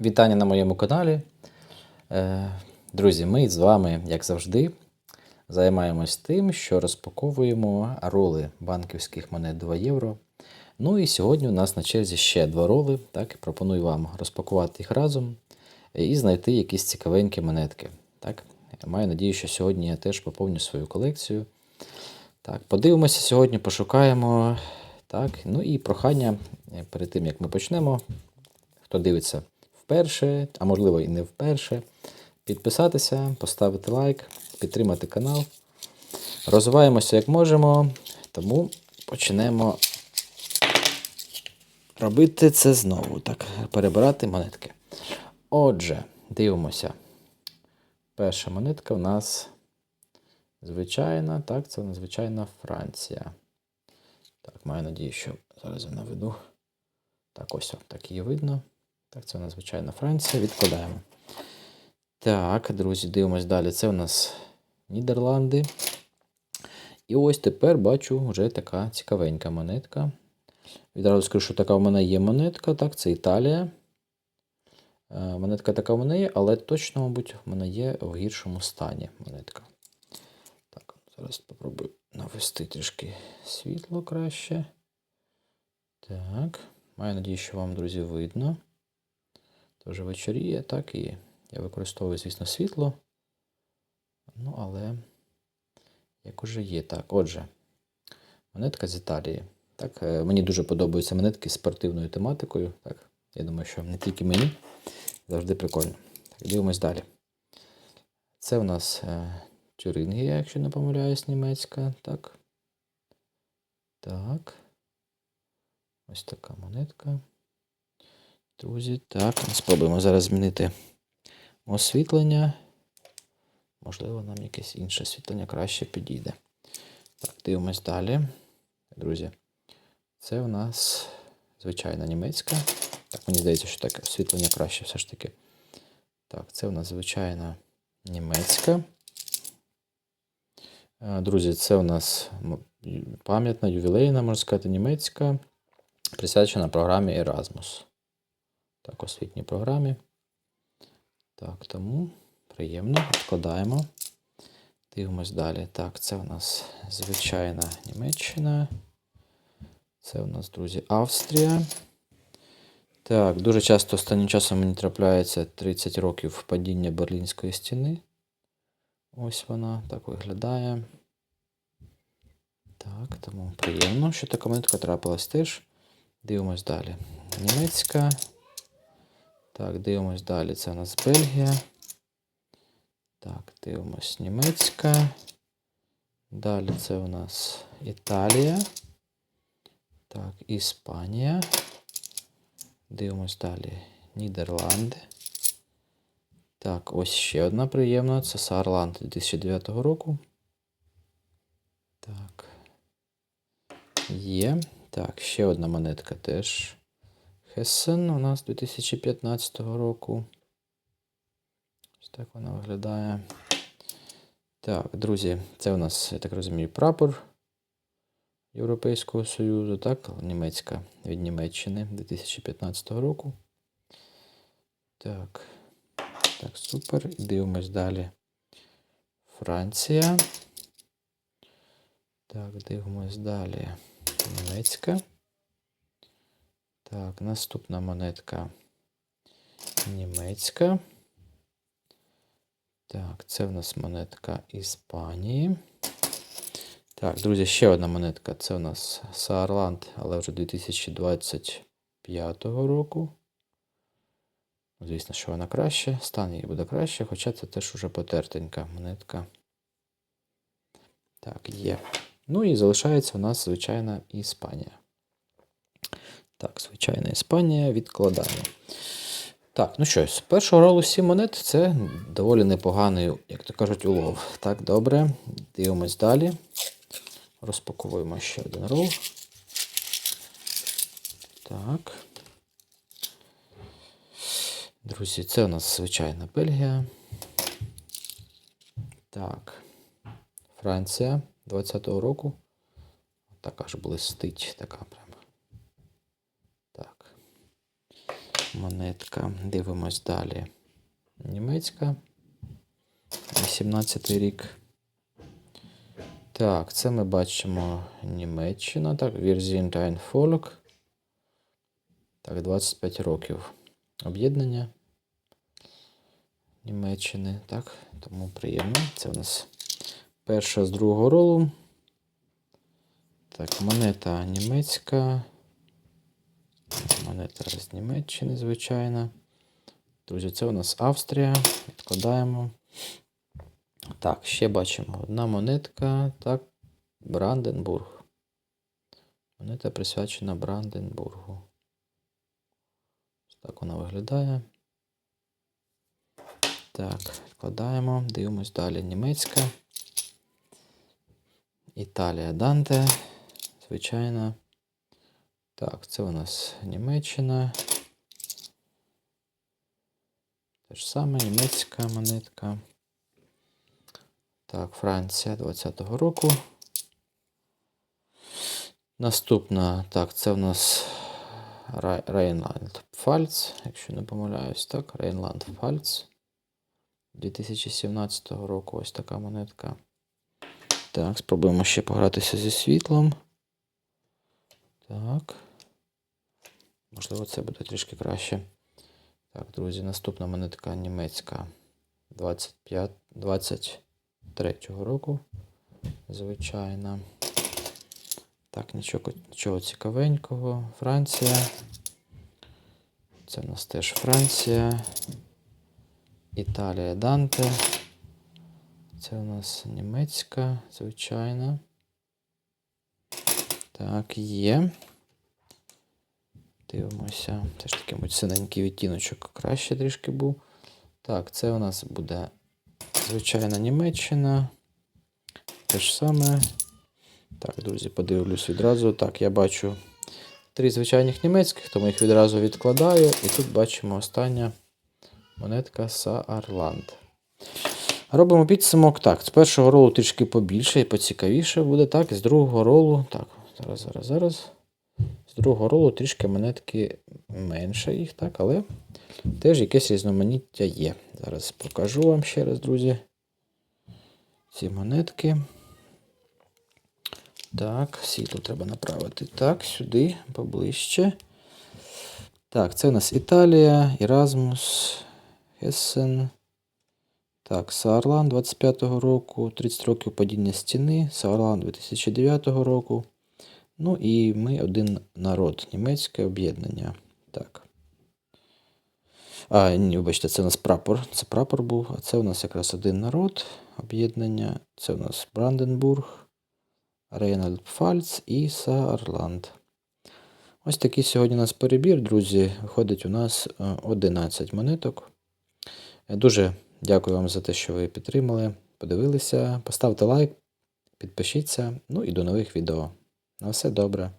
Вітання на моєму каналі. Е, Друзі, ми з вами, як завжди, займаємось тим, що розпаковуємо роли банківських монет 2 євро. Ну і сьогодні у нас на черзі ще два роли. Так, пропоную вам розпакувати їх разом і знайти якісь цікавенькі монетки. Так, маю надію, що сьогодні я теж поповню свою колекцію. Так, подивимося сьогодні, пошукаємо. Так, ну і прохання е, перед тим, як ми почнемо, хто дивиться вперше, а можливо і не вперше, підписатися, поставити лайк, підтримати канал. Розвиваємося як можемо, тому почнемо робити це знову. Так, перебирати монетки. Отже, дивимося. Перша монетка у нас звичайна, так, це звичайна Франція. Так, маю надію, що зараз я наведу. Так, ось так її видно. Так, це у нас звичайна Франція. Відкладаємо. Так, друзі, дивимось далі. Це у нас Нідерланди. І ось тепер бачу вже така цікавенька монетка. Відразу скажу, що така в мене є монетка. Так, це Італія. Е, Монетка така в мене є, але точно, мабуть, в мене є в гіршому стані монетка. Так, зараз спробую навести трішки світло краще. Так, маю надію, що вам, друзі, видно. Тож вечоріє, так і я використовую, звісно, світло. Ну, але як уже є. Так, отже, монетка з Італії. Так, е, мені дуже подобаються монетки з спортивною тематикою. Так, я думаю, що не тільки мені. Завжди прикольно. Так, дивимось далі. Це у нас е, Тюрингія, якщо не помиляюсь, німецька. Так. Так. Ось така монетка. Друзі, так, спробуємо зараз змінити освітлення. Можливо, нам якесь інше освітлення краще підійде. Так, дивимось далі. Друзі, це у нас звичайна німецька. Так, мені здається, що таке освітлення краще все ж таки. Так, це у нас звичайна німецька. Е, Друзі, це у нас пам'ятна, ювілейна, можна сказати, німецька, присвячена програмі Erasmus. Так, освітній програмі. Так, тому приємно. Відкладаємо. Дивимось далі. Так, це у нас звичайна Німеччина. Це у нас, друзі, Австрія. Так, дуже часто останнім часом мені трапляється 30 років падіння Берлінської стіни. Ось вона так виглядає. Так, тому приємно, що така монетка трапилась теж. Дивимось далі. Німецька. Так, дивимось далі. Це у нас Бельгія. Так, дивимось німецька. Далі це у нас Італія. Так, Іспанія. Дивимось далі. Нідерланди. Так, ось ще одна приємна. Це Саарланд 2009 року. Так. Є. Так, ще одна монетка теж. Хессен у нас 2015 року. Ось так вона виглядає. Так, друзі, це у нас, я так розумію, прапор Європейського Союзу, так, німецька від Німеччини 2015 року. Так, так, супер. Дивимось далі. Франція. Так, дивимось далі. Німецька. Так, наступна монетка німецька. Так, це в нас монетка Іспанії. Так, друзі, ще одна монетка. Це у нас Саарланд, але вже 2025 року. Звісно, що вона краще. Стан її буде краще, хоча це теж уже потертенька монетка. Так, є. Ну і залишається у нас звичайна Іспанія. Так, звичайна Іспанія відкладаємо. Так, ну що, з першого ролу 7 монет це доволі непоганий, як то кажуть, улов. Так, добре. Дивимось далі. Розпаковуємо ще один рол. Так. Друзі, це у нас звичайна Бельгія. Так. Франція 20-го року. Така ж блистить, така. Так. Монетка. Дивимось далі. Німецька. 18 рік. Так, це ми бачимо Німеччина. Так, Wir sind ein Так, 25 років об'єднання Німеччини. Так, тому приємно. Це у нас перша з другого ролу. Так, монета німецька. Монета з Німеччини, звичайно. Друзі, це у нас Австрія. Відкладаємо. Так, ще бачимо одна монетка. Так, Бранденбург. Монета присвячена Бранденбургу. Ось Так вона виглядає. Так, відкладаємо. Дивимось далі. Німецька. Італія Данте. Звичайно. Так, це у нас Німеччина. Те ж саме, німецька монетка. Так, Франція 20-го року. Наступна, так, це у нас Рейнланд Пфальц, якщо не помиляюсь, так, Рейнланд Пфальц 2017 року ось така монетка. Так, спробуємо ще погратися зі світлом. Так. Можливо, це буде трішки краще. Так, друзі, наступна монетка німецька 25, 23-го року. Звичайно. Так, нічого, нічого цікавенького. Франція. Це в нас теж Франція. Італія Данте. Це у нас німецька, звичайно. Так, є. Дивимося. Теж таки мабуть, синенький відтіночок краще трішки був. Так, це у нас буде звичайна Німеччина. Те ж саме. Так, друзі, подивлюсь відразу. Так, я бачу три звичайних німецьких, тому їх відразу відкладаю. І тут бачимо остання монетка Саарланд. Робимо підсумок. Так, з першого ролу трішки побільше і поцікавіше буде. Так, з другого ролу. Так, зараз, зараз, зараз. З другого ролу трішки монетки менше їх, так, але теж якесь різноманіття є. Зараз покажу вам ще раз, друзі. Ці монетки. Так, світло треба направити. Так, сюди, поближче. Так, це у нас Італія, Еразмус, Гессен. Так, Саарлан 25-го року, 30 років падіння стіни, Саарлан 2009 року. Ну і ми один народ, німецьке об'єднання. Так. А, ні, вибачте, це у нас прапор. Це прапор був, а це у нас якраз один народ об'єднання. Це у нас Бранденбург, Рейнальд Пфальц і Саарланд. Ось такий сьогодні у нас перебір, друзі. Виходить у нас е, 11 монеток. Е, Дуже дякую вам за те, що ви підтримали, подивилися. Поставте лайк, підпишіться. Ну і до нових відео. На все добре.